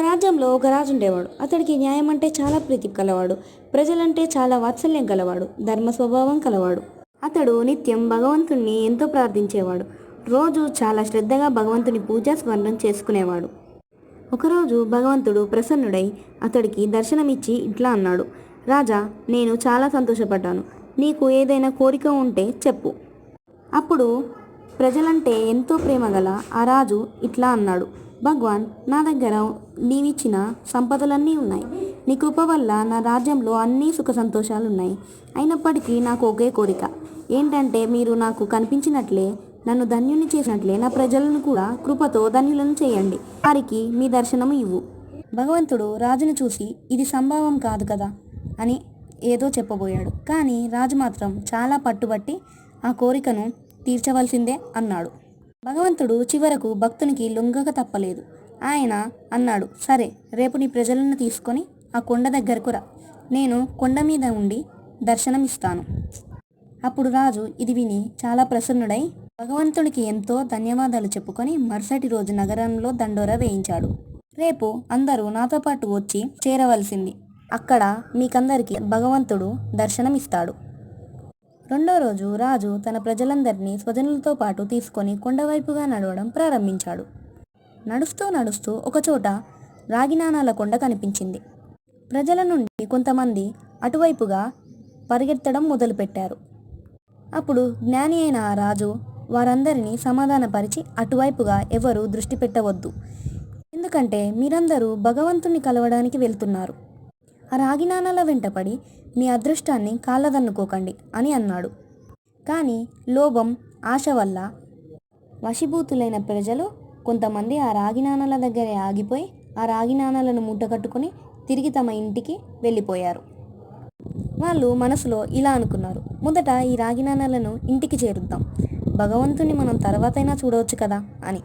రాజ్యంలో ఒక రాజు ఉండేవాడు. అతడికి న్యాయం అంటే చాలా ప్రీతి కలవాడు. ప్రజలంటే చాలా వాత్సల్యం కలవాడు. ధర్మ స్వభావం కలవాడు. అతడు నిత్యం భగవంతుణ్ణి ఎంతో ప్రార్థించేవాడు. రోజు చాలా శ్రద్ధగా భగవంతుని పూజా స్మరణం చేసుకునేవాడు. ఒకరోజు భగవంతుడు ప్రసన్నుడై అతడికి దర్శనమిచ్చి ఇట్లా అన్నాడు. రాజా నేను చాలా సంతోషపడ్డాను. నీకు ఏదైనా కోరిక ఉంటే చెప్పు అప్పుడు ప్రజలంటే ఎంతో ప్రేమ గల ఆ రాజు ఇట్లా అన్నాడు. భగవాన్ నా దగ్గర నీవిచ్చిన సంపదలన్నీ ఉన్నాయి. నీ కృప వల్ల నా రాజ్యంలో అన్ని సుఖ సంతోషాలు ఉన్నాయి అయినప్పటికీ నాకు ఒకే కోరిక. ఏంటంటే మీరు నాకు కనిపించినట్లే నన్ను ధన్యుని చేసినట్లే నా ప్రజలను కూడా కృపతో ధన్యులను చేయండి. వారికి మీ దర్శనము ఇవ్వు. భగవంతుడు రాజును చూసి ఇది సంభవం కాదు కదా? అని ఏదో చెప్పబోయాడు. కానీ రాజు మాత్రం చాలా పట్టుబట్టి ఆ కోరికను తీర్చవలసిందే అన్నాడు. భగవంతుడు చివరకు భక్తునికి లొంగక తప్పలేదు. ఆయన అన్నాడు సరే రేపు నీ ప్రజలను తీసుకొని ఆ కొండ దగ్గరకు రా. నేను కొండ మీద ఉండి దర్శనమిస్తాను. అప్పుడు రాజు ఇది విని చాలా ప్రసన్నుడై భగవంతుడికి ఎంతో ధన్యవాదాలు చెప్పుకొని మరుసటి రోజు నగరంలో దండోర వేయించాడు. రేపు అందరూ నాతో పాటు వచ్చి చేరవలసింది. అక్కడ మీకందరికీ భగవంతుడు దర్శనమిస్తాడు. రెండో రోజు రాజు తన ప్రజలందరినీ స్వజనులతో పాటు తీసుకొని కొండవైపుగా నడవడం ప్రారంభించాడు. నడుస్తూ నడుస్తూ ఒకచోట రాగినానాల కొండ కనిపించింది. ప్రజల నుండి కొంతమంది అటువైపుగా పరిగెత్తడం మొదలుపెట్టారు. అప్పుడు జ్ఞాని అయిన ఆ రాజు వారందరినీ సమాధానపరిచి అటువైపుగా ఎవరు దృష్టి పెట్టవద్దు. ఎందుకంటే మీరందరూ భగవంతుని కలవడానికి వెళ్తున్నారు. ఆ రాగి నాణాల వెంటపడి మీ అదృష్టాన్ని కాళ్ళదన్నుకోకండి అని అన్నాడు. కానీ లోభం ఆశ వల్ల వశీభూతులైన ప్రజలు కొంతమంది ఆ రాగి నాణాల దగ్గరే ఆగిపోయి ఆ రాగి నాణాలను మూటకట్టుకొని తిరిగి తమ ఇంటికి వెళ్ళిపోయారు. వాళ్ళు మనసులో ఇలా అనుకున్నారు. మొదట ఈ రాగి నాణాలను ఇంటికి చేరుద్దాం. భగవంతుని మనం తర్వాతైనా చూడవచ్చు కదా అని.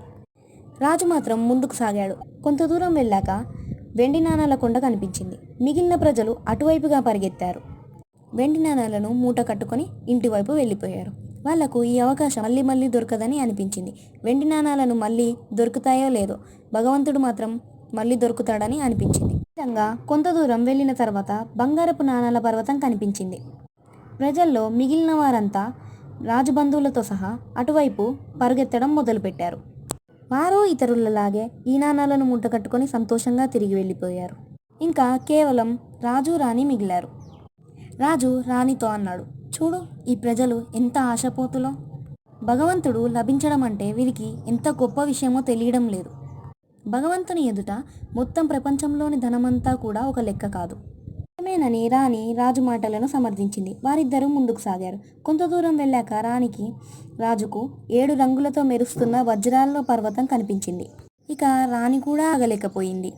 రాజు మాత్రం ముందుకు సాగాడు. కొంత దూరం వెళ్ళాక వెండి నాణాల కొండ కనిపించింది. మిగిలిన ప్రజలు అటువైపుగా పరిగెత్తారు. వెండి నాణాలను మూట కట్టుకొని ఇంటివైపు వెళ్ళిపోయారు. వాళ్ళకు ఈ అవకాశం మళ్ళీ మళ్ళీ దొరకదని అనిపించింది. వెండి నాణాలను మళ్ళీ దొరుకుతాయో లేదో భగవంతుడు మాత్రం మళ్ళీ దొరుకుతాడని అనిపించింది. విధంగా కొంత దూరం వెళ్ళిన తర్వాత బంగారపు నాణాల పర్వతం కనిపించింది. ప్రజల్లో మిగిలిన వారంతా రాజబంధువులతో సహా అటువైపు పరుగెత్తడం మొదలుపెట్టారు. వారు ఇతరులలాగే ఈ నాణాలను మూటకట్టుకొని సంతోషంగా తిరిగి వెళ్ళిపోయారు. ఇంకా కేవలం రాజు రాణి మిగిలారు. రాజు రాణితో అన్నాడు చూడు ఈ ప్రజలు ఎంత ఆశపోతులో. భగవంతుడు లభించడం అంటే వీరికి ఎంత గొప్ప విషయమో తెలియడం లేదు. భగవంతుని ఎదుట మొత్తం ప్రపంచంలోని ధనమంతా కూడా ఒక లెక్క కాదు. నిజమేనని రాణి రాజు మాటలను సమర్థించింది. వారిద్దరూ ముందుకు సాగారు. కొంత దూరం వెళ్ళాక రాణికి రాజుకు ఏడు రంగులతో మెరుస్తున్న వజ్రాల్లో పర్వతం కనిపించింది. ఇక రాణి కూడా ఆగలేకపోయింది.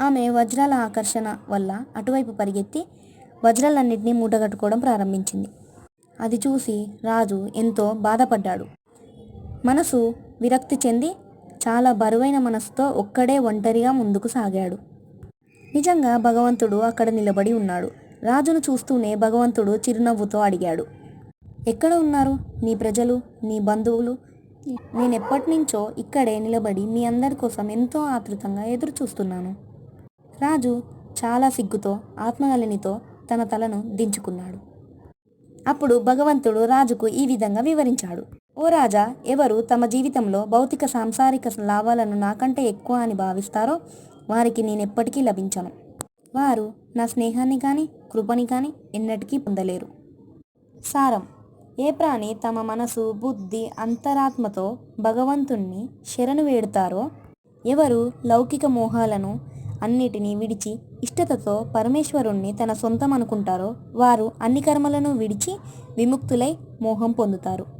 ఆమె వజ్రాల ఆకర్షణ వల్ల అటువైపు పరిగెత్తి వజ్రాలన్నింటినీ మూటగట్టుకోవడం ప్రారంభించింది. అది చూసి రాజు ఎంతో బాధపడ్డాడు. మనసు విరక్తి చెంది చాలా బరువైన మనసుతో ఒక్కడే ఒంటరిగా ముందుకు సాగాడు. నిజంగా భగవంతుడు అక్కడ నిలబడి ఉన్నాడు. రాజును చూస్తూనే భగవంతుడు చిరునవ్వుతో అడిగాడు. ఎక్కడ ఉన్నారు? నీ ప్రజలు? నీ బంధువులు? నేను ఎప్పటి నుంచో ఇక్కడే నిలబడి మీ అందరి కోసం ఎంతో ఆతృతంగా ఎదురు చూస్తున్నాను రాజు చాలా సిగ్గుతో ఆత్మగలినితో తన తలను దించుకున్నాడు. అప్పుడు భగవంతుడు రాజుకు ఈ విధంగా వివరించాడు. ఓ రాజా ఎవరు తమ జీవితంలో భౌతిక సాంసారిక లాభాలను నాకంటే ఎక్కువ అని భావిస్తారో వారికి నేనెప్పటికీ లభించను. వారు నా స్నేహాన్ని కానీ కృపని కానీ ఎన్నటికీ పొందలేరు. సారం. ఏ ప్రాణి తమ మనసు బుద్ధి అంతరాత్మతో భగవంతుణ్ణి శరణు వేడుతారో ఎవరు లౌకిక మోహాలను అన్నిటినీ విడిచి ఇష్టతతో పరమేశ్వరుణ్ణి తన సొంతం అనుకుంటారో వారు అన్ని కర్మలను విడిచి విముక్తులై మోహం పొందుతారు.